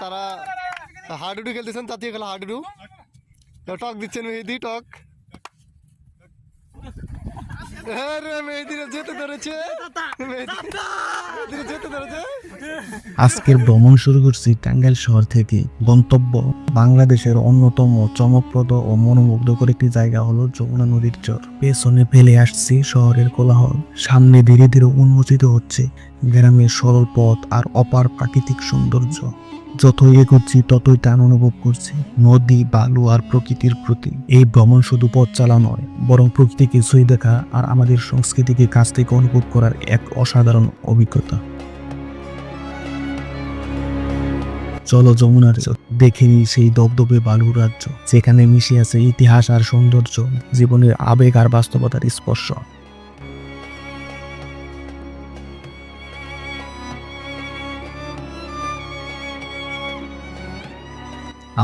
তারা হাডুডু খেলতেছেন জাতীয় খেলা হাডুডু। টক দিচ্ছেন মেহেদি টক আরে মেহেদিরে যেতে ধরেছে মেহেদি মেহেদিরে যেতে ধরেছে আজকের ভ্রমণ শুরু করছি টাঙ্গাইল শহর থেকে। গন্তব্য বাংলাদেশের অন্যতম চমকপ্রদ ও মনোমুগ্ধকর একটি জায়গা হলো যমুনা নদীর চর। পেছনে ফেলে আসছি শহরের কোলাহল। সামনে ধীরে ধীরে উন্মোচিত হচ্ছে গ্রামের সরল পথ আর অপার প্রাকৃতিক সৌন্দর্য। যতই এগোচ্ছি, ততই টান অনুভব করছি নদী, বালু আর প্রকৃতির প্রতি। এই ভ্রমণ শুধু পথ চালা নয়, বরং প্রকৃতিকে ছুঁয়ে দেখা আর আমাদের সংস্কৃতিকে কাছ থেকে অনুভব করার এক অসাধারণ অভিজ্ঞতা। চলো যমুনার দেখে সেই দবদবে বালুর রাজ্য, যেখানে মিশে আছে ইতিহাস আর সৌন্দর্য, জীবনের আবেগ আর বাস্তবতার স্পর্শ।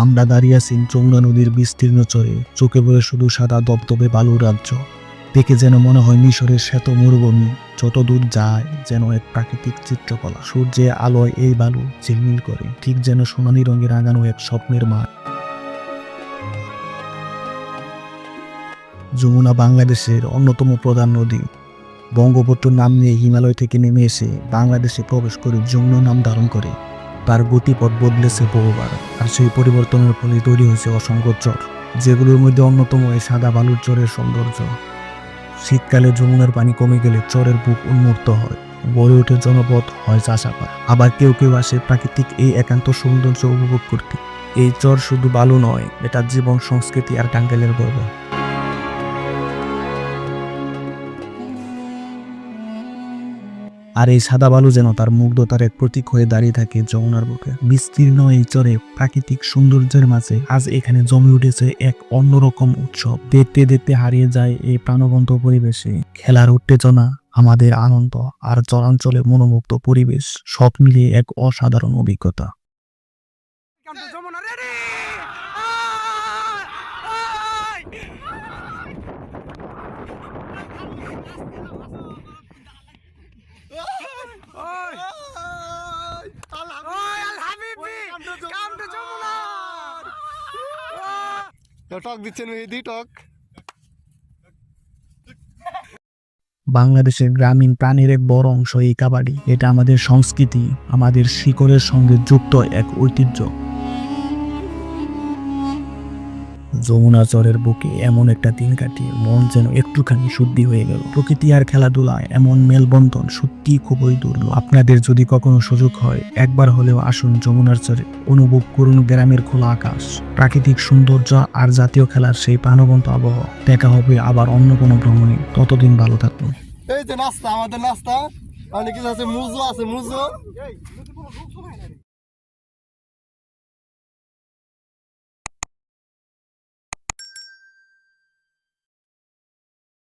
আমরা দাঁড়িয়ে আছি যমুনা নদীর বিস্তীর্ণ চরে চোখে পড়ে শুধু সাদা দবদবে বালুর রাজ্য। দেখে যেন মনে হয় মিশরের শ্বেত মরুভূমি। যত দূর যায় যেন এক প্রাকৃতিক চিত্রকলা। সূর্যের আলোয় এই বালু ঝিলমিল করে। ঠিক যেন সোনালী রঙে রাঙানো এক স্বপ্নের মাঠ। যমুনা বাংলাদেশের অন্যতম প্রধান নদী। বঙ্গোপত্র নাম নিয়ে হিমালয় থেকে নেমে এসে বাংলাদেশে প্রবেশ করে যমুনা নাম ধারণ করে। তার গতিপথ বদলেছে বহুবার, আর সেই পরিবর্তনের ফলে তৈরি হয়েছে অসংখ্য চর যেগুলোর মধ্যে অন্যতম এই সাদা বালুর চরের সৌন্দর্য। শীতকালে যমুনার পানি কমে গেলে চরের বুক উন্মুক্ত হয়, গড়ে ওঠে জনপথ হয় চাষাবাদ। আবার কেউ কেউ আসে প্রাকৃতিক এই একান্ত সৌন্দর্য উপভোগ করতে। এই চর শুধু বালু নয়, এটা জীবন, সংস্কৃতি আর টাঙ্গাইলের গর্ব। আর এই সাদা বালু যেন তার মুগ্ধতার এক প্রতীক হয়ে দাঁড়িয়ে থাকে যমুনার বুকে। বিস্তীর্ণ এই চরে প্রাকৃতিক সৌন্দর্যের মাঝে আজ এখানে জমে উঠেছে এক অন্যরকম উৎসব। দেখতে দেখতে হারিয়ে যায় এই প্রাণবন্ত পরিবেশে। খেলার উত্তেজনা, আমাদের আনন্দ আর চরাঞ্চলে মনোমুক্ত পরিবেশ, সব মিলিয়ে এক অসাধারণ অভিজ্ঞতা। টক দিচ্ছেন মেহেদি টক বাংলাদেশের গ্রামীণ প্রাণীর এক বড় অংশ এই কাবাডি। এটা আমাদের সংস্কৃতি, আমাদের শিকড়ের সঙ্গে যুক্ত এক ঐতিহ্য। যমুনা চরের বুকে এমন একটা দিন কাটিয়ে মন যেন একটুখানি শুদ্ধি হয়ে গেল। প্রকৃতি আর খেলাধুলায় এমন মেলবন্ধন সত্যি খুবই দুর্লভ। আপনাদের যদি কখনো সুযোগ হয়, একবার হলেও আসুন যমুনার চরে অনুভব করুন গ্রামের খোলা আকাশ। প্রাকৃতিক সৌন্দর্য আর জাতীয় খেলার সেই প্রাণবন্ত আবহাওয়া দেখা হবে আবার অন্য কোনো ভ্রমণে। ততদিন ভালো থাকুন। এই যে নাস্তা, আমাদের নাস্তা। অনেক কিছু আছে, মুজো আছে, মুজো।